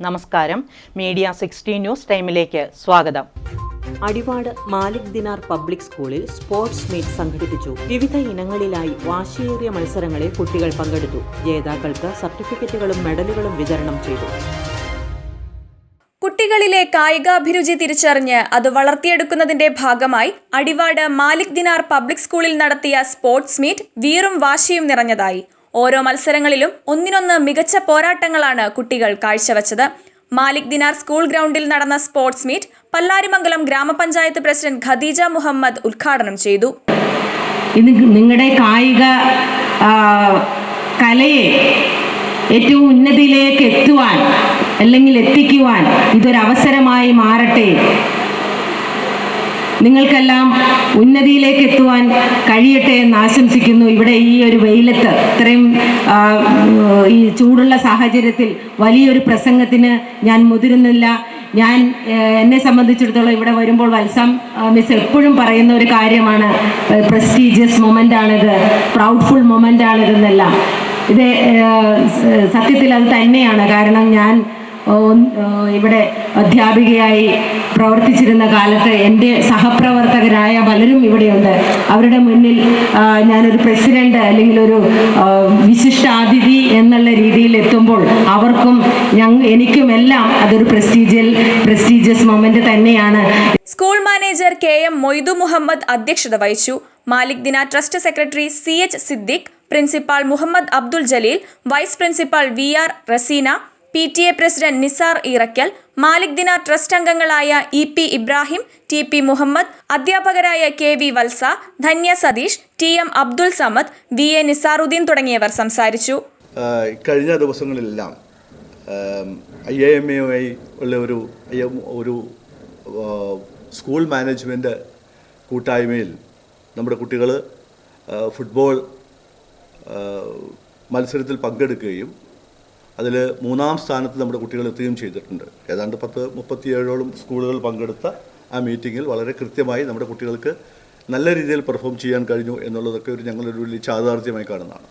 നമസ്കാരം. Media sixty news ടൈമിലേക്ക് സ്വാഗതം. അടിവാട് മാലിക് ദിനാർ പബ്ലിക് സ്കൂളിൽ സ്പോർട്സ് മീറ്റ് സംഘടിപ്പിച്ചു. വിവിധ ഇനങ്ങളിലായി വാശിയേറിയ മത്സരങ്ങളിൽ കുട്ടികൾ പങ്കെടുത്തു. ജേതാക്കൾക്ക് സർട്ടിഫിക്കറ്റുകളും മെഡലുകളും വിതരണം ചെയ്തു. കുട്ടികളിലെ കായികാഭിരുചി തിരിച്ചറിഞ്ഞ് അത് വളർത്തിയെടുക്കുന്നതിന്റെ ഭാഗമായി അടിവാട് മാലിക് ദിനാർ പബ്ലിക് സ്കൂളിൽ നടത്തിയ സ്പോർട്സ് മീറ്റ് വീറും വാശിയും നിറഞ്ഞതായി. ഓരോ മത്സരങ്ങളിലും ഒന്നിനൊന്ന് മികച്ച പോരാട്ടങ്ങളാണ് കുട്ടികൾ കാഴ്ചവെച്ചത്. മാലിക് ദിനാർ സ്കൂൾ ഗ്രൗണ്ടിൽ നടന്ന സ്പോർട്സ് മീറ്റ് പല്ലാരിമംഗലം ഗ്രാമപഞ്ചായത്ത് പ്രസിഡന്റ് ഖദീജ മുഹമ്മദ് ഉദ്ഘാടനം ചെയ്തു. നിങ്ങളുടെ കായിക കലയെ ഏറ്റവും ഉന്നതിയിലേക്ക് എത്തുവാൻ അല്ലെങ്കിൽ എത്തിക്കുവാൻ ഇതൊരവസരമായി മാറട്ടെ. നിങ്ങൾക്കെല്ലാം ഉന്നതിയിലേക്ക് എത്തുവാൻ കഴിയട്ടെ എന്ന് ആശംസിക്കുന്നു. ഇവിടെ ഈ ഒരു വെയിലത്ത് ഇത്രയും ഈ ചൂടുള്ള സാഹചര്യത്തിൽ വലിയൊരു പ്രസംഗത്തിന് ഞാൻ മുതിരുന്നില്ല. ഞാൻ എന്നെ സംബന്ധിച്ചിടത്തോളം ഇവിടെ വരുമ്പോൾ വത്സം മിസ് എപ്പോഴും പറയുന്ന ഒരു കാര്യമാണ് പ്രസ്റ്റീജിയസ് മൊമെന്റ് ആണിത് പ്രൗഡ്ഫുൾ മൊമെന്റ് ആണിതെന്നെല്ലാം. ഇത് സത്യത്തിൽ അത് തന്നെയാണ്. കാരണം ഞാൻ ഇവിടെ അധ്യാപികയായി പ്രവർത്തിച്ചിരുന്ന കാലത്ത് എന്റെ സഹപ്രവർത്തകരായ പലരും ഇവിടെയുണ്ട്. അവരുടെ മുന്നിൽ ഞാനൊരു പ്രസിഡന്റ് അല്ലെങ്കിൽ ഒരു വിശിഷ്ടാതിഥി എന്നുള്ള രീതിയിൽ എത്തുമ്പോൾ അവർക്കും ഞങ്ങ എനിക്കുമെല്ലാം അതൊരു പ്രസ്റ്റീജിയൽ പ്രസ്റ്റീജിയസ് മൊമെന്റ് തന്നെയാണ്. School manager K M Moidu Muhammad അധ്യക്ഷത വഹിച്ചു. Malik Dina trust secretary C H Siddique principal Muhammad Abdul Jaleel vice principal V R Raseena P T A president Nisar Irakkal Malik Dina trust അംഗങ്ങളായ E P Ibrahim T P Muhammad അധ്യാപകരായ K V Valsa Dhanya Satheesh T M Abdul Samad V A Nizarudeen തുടങ്ങിയവർ സംസാരിച്ചു. കഴിഞ്ഞ ദിവസങ്ങളിലെല്ലാം I A M എയുമായി ഉള്ള ഒരു ഒരു സ്കൂൾ മാനേജ്മെന്റ് കൂട്ടായ്മയിൽ നമ്മുടെ കുട്ടികൾ ഫുട്ബോൾ മത്സരത്തിൽ പങ്കെടുക്കുകയും അതിൽ മൂന്നാം സ്ഥാനത്ത് നമ്മുടെ കുട്ടികൾ എത്തുകയും ചെയ്തിട്ടുണ്ട്. ഏതാണ്ട് പത്ത് മുപ്പത്തിയേഴോളം സ്കൂളുകൾ പങ്കെടുത്ത ആ മീറ്റിങ്ങിൽ വളരെ കൃത്യമായി നമ്മുടെ കുട്ടികൾക്ക് നല്ല രീതിയിൽ പെർഫോം ചെയ്യാൻ കഴിഞ്ഞു എന്നുള്ളതൊക്കെ ഒരു ഞങ്ങളൊരു വലിയ ചാതാർത്ഥ്യമായി കാണുന്നതാണ്.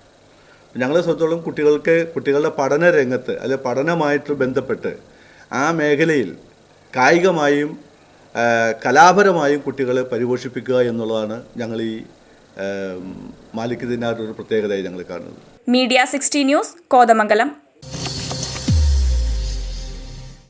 ഞങ്ങളെ സംബന്ധിച്ചോളം കുട്ടികൾക്ക് കുട്ടികളുടെ പഠന രംഗത്ത് അല്ലെ പഠനമായിട്ട് ബന്ധപ്പെട്ട് ആ മേഖലയിൽ കായികമായും കലാപരമായും കുട്ടികളെ പരിപോഷിപ്പിക്കുക എന്നുള്ളതാണ് ഞങ്ങൾ ഈ മാലിക് ഒരു പ്രത്യേകതയായി ഞങ്ങൾ കാണുന്നത്. Media sixty news Kothamangalam.